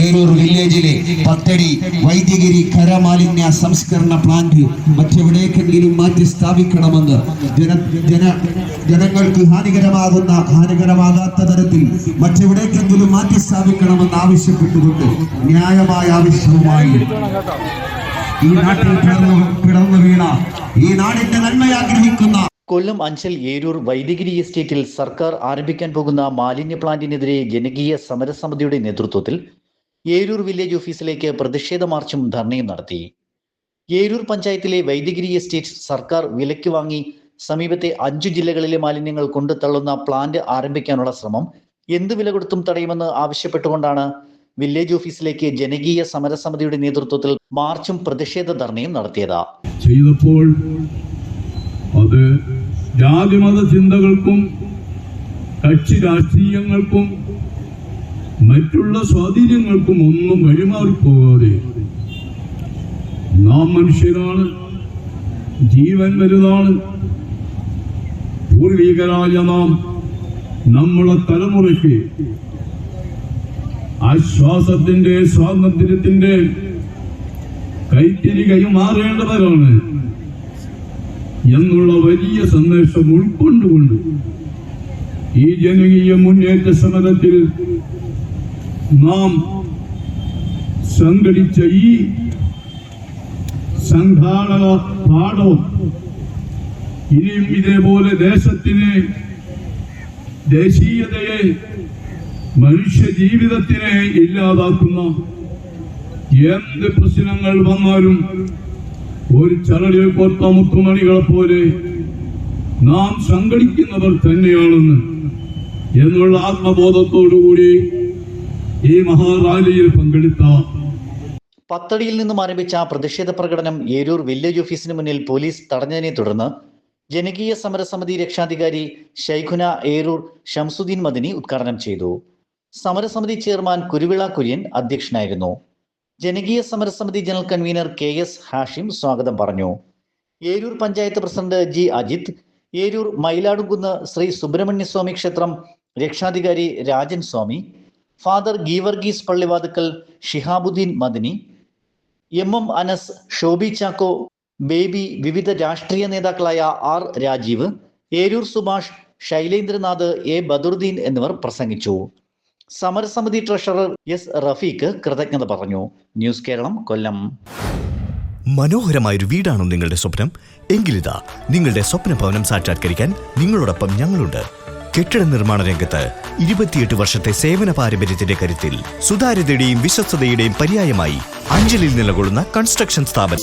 ഏരൂർ വില്ലേജിലെ പത്തടി വൈദ്യഗിരി ഖരമാലിന്യ സംസ്കരണ പ്ലാന്റ് മറ്റെവിടേക്കെങ്കിലും മാറ്റി സ്ഥാപിക്കണമെന്ന് ജന ജന ജനങ്ങൾക്ക് ഹാനികരമാകുന്ന ഹാനികരമാകാത്ത തരത്തിൽ മറ്റെവിടേക്കെങ്കിലും മാറ്റി സ്ഥാപിക്കണമെന്ന് ആവശ്യപ്പെട്ടുകൊണ്ട് ന്യായമായ ആവശ്യവുമായി ഈ നാട്ടിൽ പിറന്നു പിറന്നു വീണ ഈ നാടിന്റെ നന്മ ആഗ്രഹിക്കുന്ന കൊല്ലം അഞ്ചൽ ഏരൂർ വൈദികരി എസ്റ്റേറ്റിൽ സർക്കാർ ആരംഭിക്കാൻ പോകുന്ന മാലിന്യ പ്ലാന്റിനെതിരെ ജനകീയ സമരസമിതിയുടെ നേതൃത്വത്തിൽ ഏരൂർ വില്ലേജ് ഓഫീസിലേക്ക് പ്രതിഷേധ മാർച്ചും ധർണയും നടത്തി. ഏരൂർ പഞ്ചായത്തിലെ വൈദികരി എസ്റ്റേറ്റ് സർക്കാർ വിലയ്ക്ക് വാങ്ങി സമീപത്തെ അഞ്ചു ജില്ലകളിലെ മാലിന്യങ്ങൾ കൊണ്ടുതള്ളുന്ന പ്ലാന്റ് ആരംഭിക്കാനുള്ള ശ്രമം എന്ത് വില കൊടുത്തും തടയുമെന്ന് ആവശ്യപ്പെട്ടുകൊണ്ടാണ് വില്ലേജ് ഓഫീസിലേക്ക് ജനകീയ സമരസമിതിയുടെ നേതൃത്വത്തിൽ മാർച്ചും പ്രതിഷേധ ധർണയും നടത്തിയത്. ചെയ്തപ്പോൾ അത് ജാതിമത ചിന്തകൾക്കും കക്ഷി രാഷ്ട്രീയങ്ങൾക്കും മറ്റുള്ള സ്വാധീനങ്ങൾക്കും ഒന്നും വഴിമാറിപ്പോകാതെ നാം മനുഷ്യരാണ് ജീവൻ വലുതാണ്. പൂർവികരായ നാം നമ്മളെ തലമുറയ്ക്ക് ആശ്വാസത്തിന്റെ സ്വാതന്ത്ര്യത്തിന്റെ കൈത്തിരി കൈമാറേണ്ടവരാണ് എന്നുള്ള വലിയ സന്ദേശം ഉൾക്കൊണ്ടുകൊണ്ട് ഈ ജനകീയ മുന്നേറ്റ സമരത്തിൽ നാം സംഘടിച്ച ഈ സംഘാടക പാഠവും ഇനിയും ഇതേപോലെ ദേശത്തിന് ദേശീയതയെ മനുഷ്യ ജീവിതത്തിനെ ഇല്ലാതാക്കുന്ന എന്ത് പ്രശ്നങ്ങൾ വന്നാലും ഒരു ചരടിൽ പോർത്ത മുത്തുമണികളെ പോലെ നാം സംഘടിക്കുന്നവർ തന്നെയാണെന്ന് എന്നുള്ള ആത്മബോധത്തോടുകൂടി ഈ മഹാറാലിയിൽ പങ്കെടുത്ത പത്തടിയിൽ നിന്നും ആരംഭിച്ച പ്രതിഷേധ പ്രകടനം ഏരൂർ വില്ലേജ് ഓഫീസിന് മുന്നിൽ പോലീസ് തടഞ്ഞതിനെ തുടർന്ന് ജനകീയ സമരസമിതി രക്ഷാധികാരി ഷൈഖുന ഏരൂർ ഷംസുദ്ദീൻ മദിനി ഉദ്ഘാടനം ചെയ്തു. സമരസമിതി ചെയർമാൻ കുരുവിള കുര്യൻ അധ്യക്ഷനായിരുന്നു. ജനകീയ സമരസമിതി general convener K S Hashim സ്വാഗതം പറഞ്ഞു. ഏരൂർ പഞ്ചായത്ത് പ്രസിഡന്റ് ജി അജിത് ഏരൂർ മയിലാടുംകുന്ന് ശ്രീ സുബ്രഹ്മണ്യസ്വാമി ക്ഷേത്രം രക്ഷാധികാരി Rajan Swamy father Geevarghese Pallivathukkal Shihabuddin Madani M M Anas Shobi Chacko Baby വിവിധ രാഷ്ട്രീയ നേതാക്കളായ ആർ രാജീവ് ഏരൂർ സുഭാഷ് ശൈലേന്ദ്രനാഥ് എ ബദറുദ്ദീൻ എന്നിവർ പ്രസംഗിച്ചു. സമരസമിതി ട്രഷറർ എസ് റഫീഖ് കൃതജ്ഞത പറഞ്ഞു. ന്യൂസ് കേരളം കൊല്ലം. മനോഹരമായൊരു വീടാണോ നിങ്ങളുടെ സ്വപ്നം. എങ്കിലിതാ നിങ്ങളുടെ സ്വപ്ന ഭവനം സാക്ഷാത്കരിക്കാൻ നിങ്ങളോടൊപ്പം ഞങ്ങളുണ്ട്. കെട്ടിട നിർമ്മാണ രംഗത്ത് ഇരുപത്തിയെട്ട് വർഷത്തെ സേവന പാരമ്പര്യത്തിന്റെ കരുത്തിൽ സുതാര്യതയുടെയും വിശ്വസ്തതയുടെയും പര്യായമായി അഞ്ചലിൽ നിലകൊള്ളുന്ന കൺസ്ട്രക്ഷൻ സ്ഥാപനം.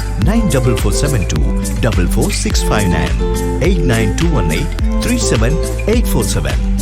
Agasthyacode Contact 9447 double four six five nine eight nine two one eight three seven eight four seven.